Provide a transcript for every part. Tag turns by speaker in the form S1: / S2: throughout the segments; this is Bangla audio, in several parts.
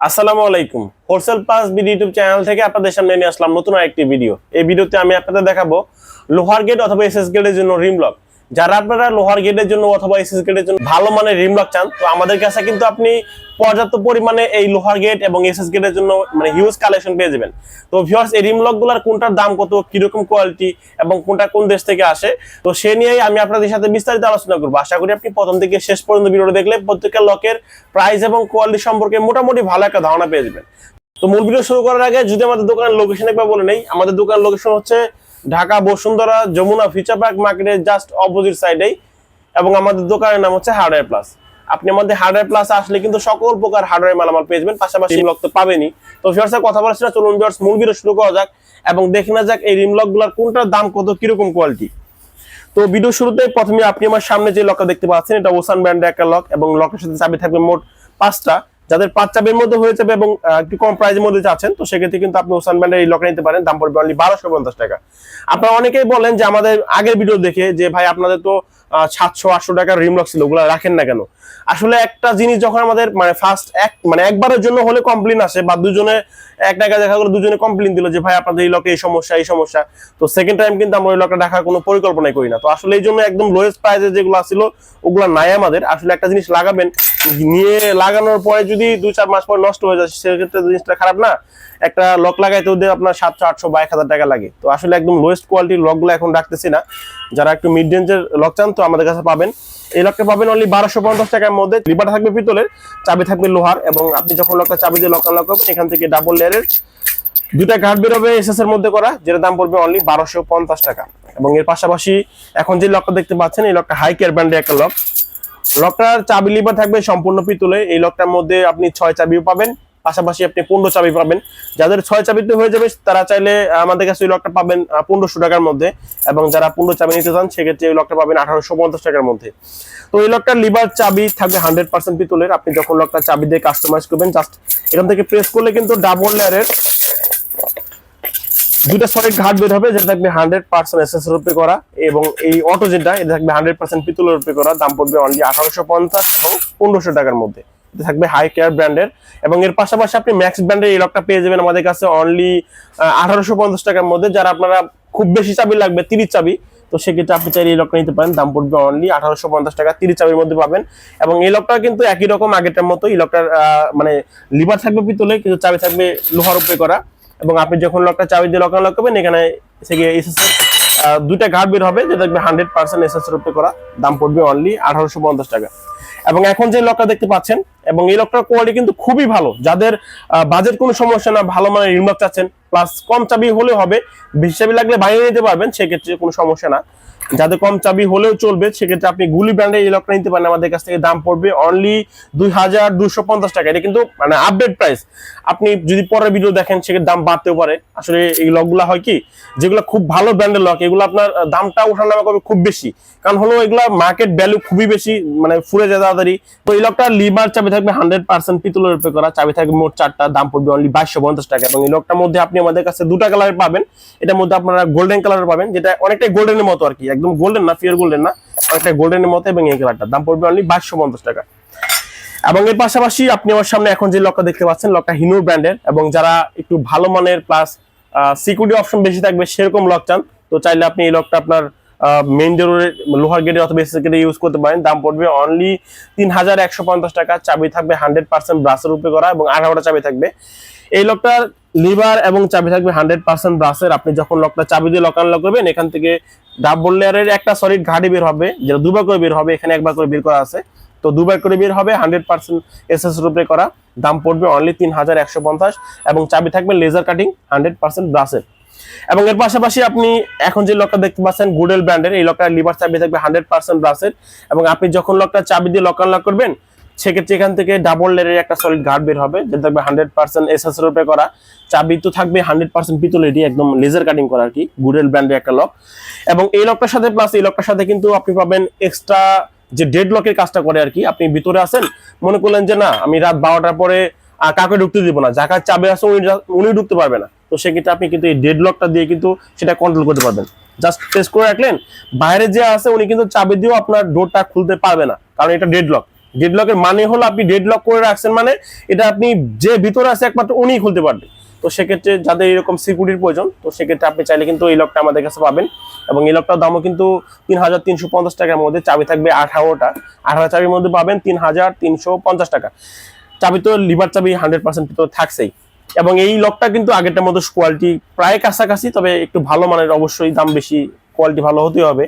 S1: আসসালামু আলাইকুম। Wholesale pass BD YouTube channel থেকে আপনাদের সামনে নিয়ে আসলাম নতুন আরেকটি ভিডিও। এই ভিডিওতে আমি আপনাদের দেখাবো লোহার গেট অথবা এসএস গেটের জন্য রিম লক যারা আপনারা লোহার গেটের জন্য অথবা এসএস গেটের জন্য ভালো মানের রিম লক চান, তো আমাদের কাছে কিন্তু আপনি পর্যাপ্ত পরিমাণে এই লোহার গেট এবং এসএস গেটের জন্য মানে হিউজ কালেকশন পেয়ে যাবেন। তো ভিউয়ার্স এই রিম লকগুলোর কোনটার দাম কত, কীরকম কোয়ালিটি এবং কোনটা কোন দেশ থেকে আসে, তো সে নিয়েই আমি আপনাদের সাথে বিস্তারিত আলোচনা করব। আশা করি আপনি প্রথম থেকে শেষ পর্যন্ত ভিডিওটা দেখলে প্রত্যেকটা লকের প্রাইস এবং কোয়ালিটি সম্পর্কে মোটামুটি ভালো একটা ধারণা পেয়ে যাবেন। তো মূল ভিডিও শুরু করার আগে যদি আমাদের দোকানের লোকেশন একবার বলে নেই, আমাদের দোকানের লোকেশন হচ্ছে ঢাকা, বসুন্ধরা, যমুনা, ফিচার পার্ক মার্কেটের জাস্ট অপোজিট সাইডেই। এবং আমাদের দোকানের নাম হচ্ছে হার্ডওয়্যার প্লাস আপনি আমাদের হার্ডওয়্যার প্লাস আসলে কিন্তু সকল প্রকার হার্ডওয়্যার মালামাল পেয়ে যাবেন, পাশাপাশি রিমলক তো পাবেনই। তো ভিউয়ার্স কথা বলছি না, চলুন ভিউয়ার্স মূল ভিডিও শুরু করা যাক এবং দেখে না যাক এই রিমলকগুলার কোনটার দাম কত, কীরকম কোয়ালিটি তো ভিডিও শুরুতে প্রথমে আপনি আমার সামনে যে লকটা দেখতে পাচ্ছেন, এটা ওসান ব্র্যান্ডের একটা লক এবং লকের সাথে চাবি থাকবে মোট পাঁচটা। যাদের পাঁচ চাপের মধ্যে হয়ে যাবে এবং একটু কম প্রাইজের মধ্যে চাচ্ছেন তো সেক্ষেত্রে কিন্তু আপনি ওসান ব্র্যান্ডের এই লকটা নিতে পারেন। দাম পড়বে অনলি বারোশো পঞ্চাশ টাকা। আপনারা অনেকেই বলেন যে আমাদের আগের ভিডিও দেখে যে, ভাই, আপনাদের তো সাতশো, আটশো টাকার রিমলক ছিল, ওগুলো রাখেন না কেন? আসলে একটা জিনিস যখন আমাদের মানে ফার্স্ট এক মানে একবারের জন্য হলে কমপ্লেন আসে, বা দুজনে এক টাকা দেখা গেলো, দুজনে কমপ্লেন দিল যে, ভাই, আপনাদের এই লকে এই সমস্যা এই সমস্যা। তো সেকেন্ড টাইম কিন্তু আমরা ওই লকটা রাখার কোনো পরিকল্পনাই করি না। তো আসলে এই জন্য একদম লোয়েস্ট প্রাইসে যেগুলো ছিল ওগুলো নাই আমাদের। আসলে একটা জিনিস লাগাবেন, নিয়ে লাগানোর পরে যদি দুই, চার মাস পর নষ্ট হয়ে যায়, সেক্ষেত্রে জিনিসটা খারাপ না। একটা লক লাগাইতে ওদের আপনার সাতশো, আটশো বা এক হাজার টাকা লাগে। তো আসলে একদম লোয়েস্ট কোয়ালিটির লকগুলো এখন রাখতেছি না। যারা একটু মিড রেঞ্জের লক চান তো আমাদের কাছে পাবেন। এই লকটা পাবেন অনলি বারোশো পঞ্চাশ টাকার মধ্যে। লিভারটা থাকবে পিতলের, চাবি থাকবে লোহার এবং আপনি যখন লকটা চাবি দিয়ে লক আনলক করবেন, এখান থেকে ডাবল লেয়ারের দুটা গার্ড বেরোবে এস এস এর মধ্যে করা যেটা দাম পড়বে অনলি বারোশো পঞ্চাশ টাকা। এবং এর পাশাপাশি এখন যে লকটা দেখতে পাচ্ছেন, এই লকটা হাই কেয়ার ব্র্যান্ডের একটা লক লকটার চাবি লিভার থাকবে সম্পূর্ণ পিতলে এই লকটার মধ্যে আপনি ছয় চাবিও পাবেন। পাশাপাশি আপনি পনেরো চাবি পাবেন। যাদের ছয় চাবিতে হয়ে যাবে, তারা চাইলে আমাদের কাছে ওই লকটা পাবেন পনেরোশো টাকার মধ্যে। এবং যারা পনেরো চাবি নিতে চান, সেক্ষেত্রে ওই লকটা পাবেন আঠারোশো পঞ্চাশ টাকার মধ্যে। তো এই লকটার লিভার চাবি থাকবে হান্ড্রেড পার্সেন্ট পিতলের। আপনি যখন লকটা চাবি দিয়ে কাস্টমাইজ করবেন জাস্ট এখান থেকে প্রেস করলে কিন্তু ডাবল লেয়ারের দুটা সলিড ঘাট বের হবে, যেটা থাকবে হান্ড্রেড পার্সেন্ট এসএস রূপে করা। এবং এই অটো যেটা, এটা থাকবে হান্ড্রেড পার্সেন্ট পিতলের রূপে করা। দাম পড়বে অনলি আঠারোশো পঞ্চাশ এবং পনেরোশো টাকার মধ্যে। থাকবে হাই কেয়ার ব্র্যান্ডের এবং এর পাশাপাশি আপনি ম্যাক্স ব্র্যান্ডের এই লকটা পেয়ে যাবেন আমাদের কাছে অনলি আঠারোশো পঞ্চাশ টাকার মধ্যে। যারা আপনারা খুব বেশি চাবি লাগবে, তিরিশ চাবি, তো সেক্ষেত্রে আপনি চাইলে এই লকটা নিতে পারেন। দাম পড়বে অনলি আঠারোশো পঞ্চাশ টাকা, তিরিশ চাবির মধ্যে পাবেন। এবং এই লকটা কিন্তু একই রকম আগেরটার মতো। এই লকটার মানে লিভার থাকবে পিতলে, কিন্তু চাবি থাকবে লোহার উপরে করা। এবং আপনি যখন লকটা চাবি দিয়ে লক আনলক করবেন, এখানে থেকে এসএস দুইটা গার্ড বের হবে, যেটা দেখবে হান্ড্রেড পার্সেন্ট এসএস এর উপরে করা। দাম পড়বে অনলি আঠারোশো পঞ্চাশ টাকা। এবং এখন যে লকটা দেখতে পাচ্ছেন এবং এই লকটার কোয়ালিটি কিন্তু খুবই ভালো। যাদের বাজেট কোনো সমস্যা না, ভালো মানের রিমলক চাচ্ছেন প্লাস কম চাবি হলে হবে, বেশি চাবি লাগলে বাইরে নিতে পারবেন, সেক্ষেত্রে কোনো সমস্যা না। যাদের কম চাবি হলেও চলবে, সেক্ষেত্রে আপনি গুলি ব্র্যান্ডের এই লকটা নিতে পারেন, আমাদের কাছ থেকে দাম পড়বে অনলি দুই হাজার দুশো পঞ্চাশ টাকা। এটা কিন্তু মানে আপডেট প্রাইস আপনি যদি পরের ভিডিও দেখেন, সেক্ষেত্রে দাম বাড়তেও পারে। আসলে এই লকগুলো হয় কি, যেগুলো খুব ভালো ব্র্যান্ডের লক এগুলো আপনার দামটা ওঠানামা করবে খুব বেশি। কারণ হলো এগুলো মার্কেট ভ্যালু খুবই বেশি মানে ফুরে যায় তাড়াতাড়ি। তো এই লকটা লিভার থাকবে হান্ড্রেড পার্সেন্ট পিতলের উপরে করা, চাবি থাকবে মোট চারটা, দাম পড়বে অনলি বাইশশো পঞ্চাশ টাকা। এবং এই লকটার মধ্যে আপনি আমাদের কাছে দুটা কালার পাবেন। এটার মধ্যে আপনারা গোল্ডেন কালার পাবেন, যেটা অনেকটাই গোল্ডেনের মতো আর কি, একদম গোল্ডেন না গোল্ডেন না অনেকটা গোল্ডেনের মতো এবং এই কালারটা দাম পড়বে অনলি বাইশশো পঞ্চাশ টাকা। এবং এর পাশাপাশি আপনি আমার সামনে এখন যে লকটা দেখতে পাচ্ছেন লকটা হিনুর ব্র্যান্ডের এবং যারা একটু ভালো মানের প্লাস সিকিউরিটি অপশন বেশি থাকবে, সেরকম লক চান, তো চাইলে আপনি এই লকটা আপনার মেইন ডোরে লোহার গেটে অথবা এসএস গেটে ইউজ করতে পারেন। দাম পড়বে অনলি তিন হাজার একশো পঞ্চাশ টাকা। চাবি থাকবে হান্ড্রেড পার্সেন্ট ব্রাসের উপরে করা এবং আঠারোটা চাবি থাকবে। এই লকটার লিভার এবং চাবি থাকবে হান্ড্রেড পার্সেন্ট ব্রাসের আপনি যখন লকটা চাবি দিয়ে লক আনলক করবেন, এখান থেকে ডাবল লেয়ারের একটা সলিড ঘাড়ি বের হবে, যেটা দুবার করে বের হবে, এখানে একবার করে বের করা আছে। তো দুবার করে বের হবে হান্ড্রেড পার্সেন্ট এসএস রূপে করা। দাম পড়বে অনলি তিন হাজার একশো পঞ্চাশ। এবং চাবি থাকবে লেজার কাটিং হান্ড্রেড পার্সেন্ট ব্রাসের এবং এর পাশাপাশি আপনি এখন যে লকটা দেখতে পাচ্ছেন গুডেল ব্র্যান্ডের এই লকটার লিভার চাবি থাকবে হান্ড্রেড পার্সেন্ট ব্রাসের এবং আপনি যখন লকটা চাবি দিয়ে লক আনলক করবেন, সেক্ষেত্রে এখান থেকে ডাবল লেয়ারের একটা সলিড গার্ড বের হবে, যেটা থাকবে হান্ড্রেড পার্সেন্ট এসএস রূপে করা। চাবি তো থাকবে হান্ড্রেড পার্সেন্ট পিতলেরই একদম লেজার কাটিং করা আর কি গুডেল ব্র্যান্ডের একটা লক এবং এই লকটার সাথে প্লাস এই লকটার সাথে কিন্তু আপনি পাবেন এক্সট্রা যে ডেড লকের কাজটা করে আর কি, আপনি ভিতরে আছেন, মনে করলেন যে না, আমি রাত বারোটার পরে আহ, কাউকে ঢুকতে দিব না। যাকার চাবি আছে উনি উনি ঢুকতে পারবে না। তো সেক্ষেত্রে আপনি কিন্তু এই ডেড লকটা দিয়ে কিন্তু সেটা কন্ট্রোল করতে পারবেন। জাস্ট প্রেস করে রাখলেন বাইরে যে আছে উনি কিন্তু চাবি দিয়েও আপনার ডোরটা খুলতে পারবে না কারণ এটা ডেড লক ডেড লকের মানে হলো আপনি ডেড লক করে রাখছেন মানে এটা আপনি যে ভিতরে আছে একমাত্র উনিই খুলতে পারবেন তো সেক্ষেত্রে যাদের এরকম সিকিউরিটির প্রয়োজন তো সেক্ষেত্রে আপনি চাইলে কিন্তু এই লকটা আমাদের কাছে পাবেন। এবং এই লকটার দামও কিন্তু তিন হাজার তিনশো পঞ্চাশ টাকার মধ্যে চাবি থাকবে আঠারোটা। আঠারো চাবির মধ্যে পাবেন তিন হাজার তিনশো পঞ্চাশ টাকা। চাবি তো লিভার চাবি হান্ড্রেড পার্সেন্ট ভিতরে থাকছেই। এবং এই লকটা কিন্তু আগেরটার মতো কোয়ালিটি প্রায় কাছাকাছি, তবে একটু ভালো মানের অবশ্যই দাম বেশি কোয়ালিটি ভালো হতেই হবে।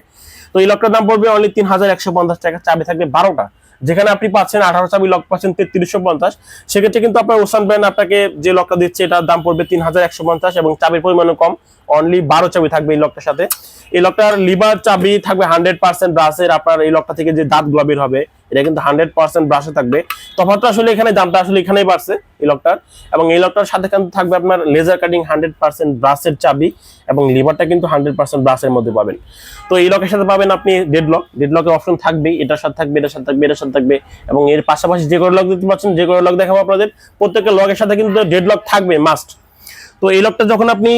S1: তো এই লকটার দাম পড়বে অনলি তিন হাজার একশো পঞ্চাশ টাকা, চাবি থাকবে বারোটা। যেখানে আপনি পাচ্ছেন আঠারো চাবি, লক পাচ্ছেন তেত্রিশশো পঞ্চাশ। সেক্ষেত্রে কিন্তু আপনার ওসান ব্র্যান্ড আপনাকে যে লকটা দিচ্ছে, এটার দাম পড়বে তিন হাজার একশো পঞ্চাশ এবং চাবির পরিমাণও কম। অনলি বারো চাবি থাকবে এই লকটার সাথে। এই লকটার লিভার চাবি থাকবে হান্ড্রেড পার্সেন্ট ব্রাশের, আপনার এই লকটা থেকে যে দাঁতগুলা বের হবে এটা কিন্তু হান্ড্রেড পার্সেন্ট ব্রাশে থাকবে। তফাৎটা আসলে এখানে, দামটা আসলে এখানেই বাড়ছে এই লকটার এবং এই লকটার সাথে কিন্তু থাকবে আপনার লেজার কাটিং হান্ড্রেড পার্সেন্ট ব্রাশের চাবি এবং লিভারটা কিন্তু হান্ড্রেড পার্সেন্ট ব্রাশের মধ্যে পাবেন। তো এই লকের সাথে পাবেন আপনি ডেড লক ডেড লকের অপশন থাকবে এটার সাথে থাকবে, এটার সাথে থাকবে, এটার সাথে থাকবে এবং এর পাশাপাশি যে করে লক দিতে পারছেন যে করে লক দেখাবো আপনাদের, প্রত্যেকটা লকের সাথে কিন্তু ডেড লক থাকবে মাস্ট তো এই লকটা যখন আপনি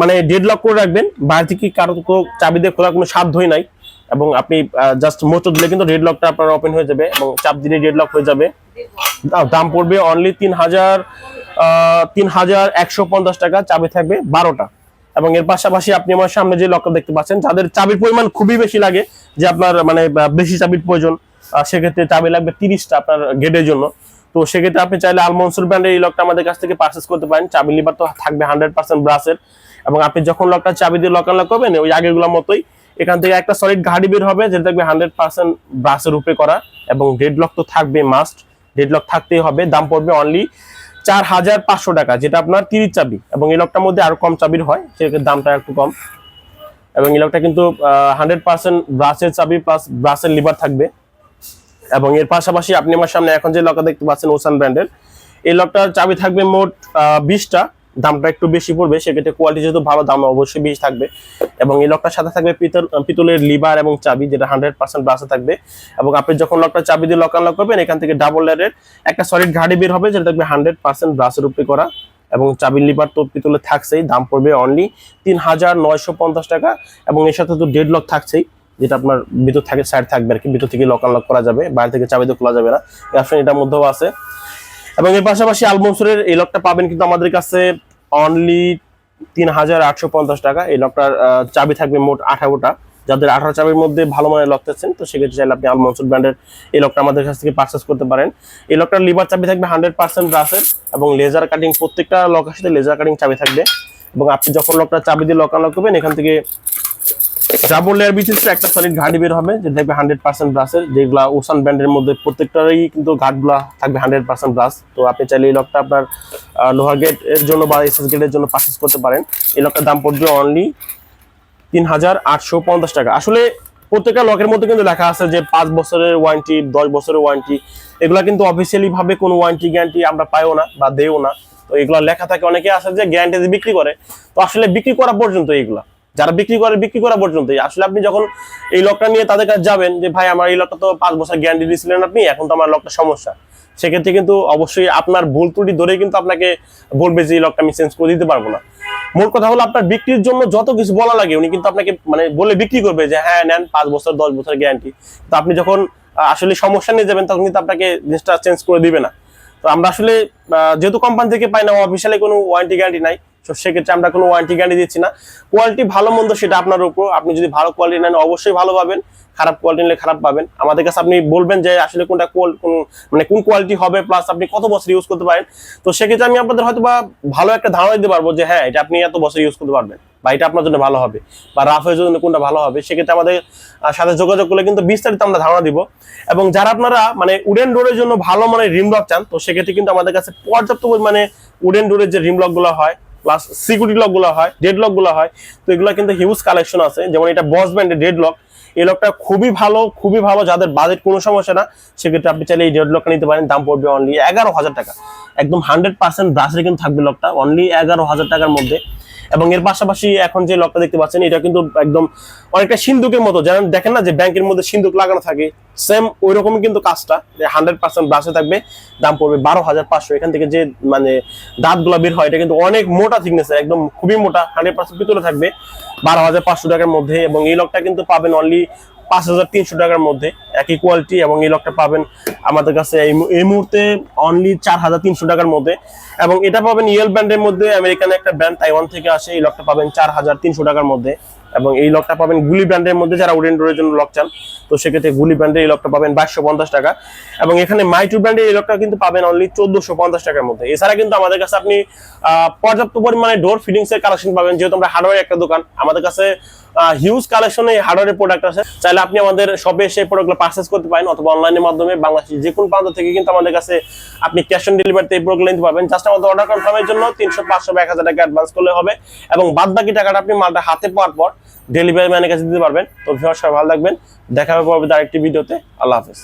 S1: মানে ডেড লক করে রাখবেন বাইরে থেকে কারও চাবি দিয়ে খোলার কোনো সাধ্যই নাই এবং আপনি জাস্ট মোচর দিলে কিন্তু রেড লকটা আপনার ওপেন হয়ে যাবে এবং চাপ দিলে ডেড লক হয়ে যাবে। দাম- পড়বে অনলি তিন হাজার তিন হাজার একশো পঞ্চাশ টাকা, চাবি থাকবে বারোটা। এবং এর পাশাপাশি আপনি আমার সামনে যে লকটা দেখতে পাচ্ছেন, যাদের চাবির পরিমাণ খুবই বেশি লাগে, যে আপনার মানে বেশি চাবির প্রয়োজন সেক্ষেত্রে চাবি লাগবে তিরিশটা আপনার গেটের জন্য। তো সেক্ষেত্রে আপনি চাইলে আলমনসুর ব্র্যান্ডের এই লকটা আমাদের কাছ থেকে পারচেস করতে পারেন। চাবি লিভার তো থাকবে হান্ড্রেড পার্সেন্ট ব্রাসের এবং আপনি যখন লকটা চাবি দিয়ে লক আনলক করবেন, ওই আগেরগুলোর মতোই এখান থেকে একটা সলিড ঘাড়ি বের হবে, যেটা থাকবে হান্ড্রেড পার্সেন্ট ব্রাসের উপরে করা, এবং ডেড লক তো থাকবে মাস্ট ডেড লক থাকতেই হবে, দাম পড়বে অনলি চার হাজার পাঁচশো টাকা, যেটা আপনার তিরিশ চাবি, এবং এই লকটার মধ্যে আরও কম চাবির হয়, সেক্ষেত্রে দামটা একটু কম। এবং এই লকটা কিন্তু হান্ড্রেড পার্সেন্ট ব্রাসের চাবি প্লাস ব্রাসের লিভার থাকবে। এবং এর পাশাপাশি আপনি আমার সামনে এখন যে লকটা দেখতে পাচ্ছেন ওসান ব্র্যান্ডের এই লকটার চাবি থাকবে মোট বিশটা। দামটা একটু বেশি পড়বে, সেক্ষেত্রে কোয়ালিটি যেহেতু ভালো, দাম অবশ্যই বেশি থাকবে। এবং এই লকটার সাথে থাকবে পিতল পিতলের লিভার এবং চাবি, যেটা হান্ড্রেড পার্সেন্ট ব্রাসে থাকবে। এবং আপনি যখন লকটা চাবি দিয়ে লক আনলক করবেন, এখান থেকে ডাবল লেয়ারের একটা সলিড ঘাড়ি বের হবে, যেটা থাকবে হান্ড্রেড পার্সেন্ট ব্রাসের উপরে করা। এবং চাবির লিভার তো পিতলে থাকছেই, দাম পড়বে অনলি তিন হাজার নয়শো পঞ্চাশ টাকা। এবং এর সাথে তো ডেড লক থাকছেই, যেটা আপনার ভিতর থাকে সাইড থাকবে আর কি, ভিতর থেকে লক আনলক করা যাবে, বাইরে থেকে চাবি দিয়ে খোলা যাবে না। এটার মধ্যেও আছে। এবং এর পাশাপাশি আলমনসুরের এই লকটা পাবেন কিন্তু আমাদের কাছে অনলি তিন হাজার আটশো পঞ্চাশ টাকা। এই লকটার চাবি থাকবে মোট আঠারোটা। যাদের আঠারো চাবির মধ্যে ভালো মানের লক থাকছেন তো সেক্ষেত্রে চাইলে আপনি আলমনসুর ব্র্যান্ডের এই লকটা আমাদের কাছ থেকে পারচেস করতে পারেন। এই লকটার লিভার চাবি থাকবে হান্ড্রেড পার্সেন্ট ব্রাসের এবং লেজার কাটিং প্রত্যেকটা লকের সাথে লেজার কাটিং চাবি থাকবে। এবং আপনি যখন লকটা চাবি দিয়ে লক আনলক করবেন, এখান থেকে ডাবল লেয়ার বিশিষ্ট একটা সলিড ঘাটি বের হবে যে দেখবে হান্ড্রেড পার্সেন্ট ব্রাসের যেগুলা ওসান ব্র্যান্ডের মধ্যে প্রত্যেকটারই কিন্তু ঘাটগুলা থাকবে হান্ড্রেড পার্সেন্ট ব্রাস তো আপনি চাইলে এই লকটা আপনার লোহার গেটের জন্য বা এসএস গেটের জন্য পারচেস করতে পারেন। এই লকটার দাম পড়বে অনলি তিন হাজার আটশো পঞ্চাশ টাকা। আসলে প্রত্যেকটা লকের মধ্যে কিন্তু লেখা আছে যে পাঁচ বছরের ওয়ারেন্টি দশ বছরের ওয়ারেন্টি এগুলা কিন্তু অফিসিয়ালি ভাবে কোনো ওয়ারেন্টি গ্যারান্টি আমরা পাইও না বা দেও না। তো এগুলা লেখা থাকে, অনেকে আছে যে গ্যারান্টি বিক্রি করে। তো আসলে বিক্রি করা পর্যন্ত এইগুলা। যারা বিক্রি করে, বিক্রি করা পর্যন্ত। আসলে আপনি যখন এই লকটা নিয়ে তাদের কাছে যাবেন যে, ভাই, আমার এই লকটা তো পাঁচ বছর গ্যারান্টি দিয়েছিলেন আপনি, এখন তো আমার লকটা সমস্যা। সেক্ষেত্রে কিন্তু অবশ্যই আপনার ভুল ত্রুটি ধরে কিন্তু আপনাকে বলবে যে, এই লকটা আমি চেঞ্জ করে দিতে পারব না। মোট কথা হলো আপনার বিক্রির জন্য যত কিছু বলা লাগে, উনি কিন্তু আপনাকে মানে বলে বিক্রি করবে যে হ্যাঁ নেন, পাঁচ বছর, দশ বছর গ্যারান্টি তো আপনি যখন আসলে সমস্যা নিয়ে যাবেন, তখন কিন্তু আপনাকে জিনিসটা চেঞ্জ করে দিবে না। তো আমরা আসলে যেহেতু কোম্পানি থেকে পাই না অফিসিয়ালি কোনো ওয়ারেন্টি গ্যারান্টি নাই। তো সেক্ষেত্রে আমরা কোনো ওয়ারেন্টি গ্যারান্টি দিচ্ছি না। কোয়ালিটি ভালো মন্দ সেটা আপনার উপর। আপনি যদি ভালো কোয়ালিটি নেন, অবশ্যই ভালো পাবেন। খারাপ কোয়ালিটি নিলে খারাপ পাবেন। আমাদের কাছে আপনি বলবেন যে আসলে কোনটা কোন মানে কোন কোয়ালিটি হবে প্লাস আপনি কত বছর ইউজ করতে পারেন। তো সেক্ষেত্রে আমি আপনাদের হয়তো বা ভালো একটা ধারণা দিতে পারব যে হ্যাঁ এটা আপনি এত বছর ইউজ করতে পারবেন বা এটা আপনার জন্য ভালো হবে বা রাফের জন্য কোনটা ভালো হবে। সেক্ষেত্রে আমাদের সাথে যোগাযোগ করলে কিন্তু বিস্তারিত আমরা ধারণা দিব। এবং যারা আপনারা মানে উডেন ডোরের জন্য ভালো মানে রিমলক চান, তো সেক্ষেত্রে কিন্তু আমাদের কাছে পর্যাপ্ত পরিমাণে উডেন ডোরের যে রিম লকগুলো হয় প্লাস সিকিউরিটি লকগুলো হয় ডেড লকগুলো হয়, তো এগুলো কিন্তু হিউজ কালেকশন আছে। যেমন এটা বস ব্র্যান্ডের ডেড লক এই লকটা খুবই ভালো খুবই ভালো। যাদের বাজেট কোনো সমস্যা না, সেক্ষেত্রে আপনি চাইলে এই ডেড লকটা নিতে পারেন। দাম পড়বে অনলি এগারো হাজার টাকা। একদম হান্ড্রেড পার্সেন্ট ব্রাসের কিন্তু থাকবে লকটা অনলি এগারো হাজার টাকার মধ্যে। এবং এর পাশাপাশি এখন যে লকটা দেখতে পাচ্ছেন, এটা কিন্তু একদম অনেকটা সিন্ধুকের মতো। যেমন দেখেন না যে ব্যাংকের মধ্যে সিন্ধুক লাগানো থাকে সেম ওই রকমই কিন্তু কাজটা। হান্ড্রেড পার্সেন্ট ব্রাশে থাকবে, দাম পড়বে বারো হাজার পাঁচশো। এখান থেকে যে মানে দাঁতগুলো বের হয়, এটা কিন্তু অনেক মোটা থিকনেস একদম খুবই মোটা হান্ড্রেড পার্সেন্ট ভিতরে থাকবে, বারো হাজার পাঁচশো টাকার মধ্যে। এবং এই লকটা কিন্তু পাবেন অনলি পাঁচ হাজার তিনশো টাকার মধ্যে। একই কোয়ালিটি এবং এই লকটা পাবেন আমাদের কাছে এই মুহূর্তে অনলি চার হাজার তিনশো টাকার মধ্যে। এবং এটা পাবেন ইয়েল ব্র্যান্ডের মধ্যে আমেরিকান একটা ব্র্যান্ড তাইওয়ান থেকে আসে, এই লকটা পাবেন চার হাজার তিনশো টাকার মধ্যে। এবং এই লকটা পাবেন গুলি ব্র্যান্ডের মধ্যে, যারা উডেন ডোরের জন্য লক চান, তো সেক্ষেত্রে গুলি ব্র্যান্ডের এই লকটা পাবেন বাইশশো পঞ্চাশ টাকা। এবং এখানে মাইটু ব্র্যান্ডের এই লকটা কিন্তু পাবেন অনলি চোদ্দশো পঞ্চাশ টাকার মধ্যে। এছাড়া কিন্তু আমাদের কাছে আপনি পর্যাপ্ত পরিমাণে ডোর ফিটিংস এর কালেকশন পাবেন, যেহেতু আমরা হার্ডওয়্যার একটা দোকান, আমাদের কাছে হিউজ কালেকশন কালেকশনে হার্ডওয়ারের প্রোডাক্ট আছে। চাইলে আপনি আমাদের শপে এসে প্রোডাক্টগুলো পারচেস করতে পারেন অথবা অনলাইনের মাধ্যমে বাংলাদেশের যে কোনো প্রান্ত থেকে কিন্তু আমাদের কাছে আপনি ক্যাশ অন ডেলিভারিতে এই প্রোডাক্ট নিতে পারবেন। জাস্ট আমাদের অর্ডার কনফার্মের জন্য তিনশো, পাঁচশো এক হাজার টাকা অ্যাডভান্স করলে হবে। এবং বাদ বাকি টাকাটা আপনি মালটা হাতে পাওয়ার পর ডেলিভারি ম্যানের কাছে দিতে পারবেন। তো ভিউয়ার সবাই ভালো থাকবেন। দেখা হবে পরবর্তী আরেকটি ভিডিওতে। আল্লাহ হাফেজ।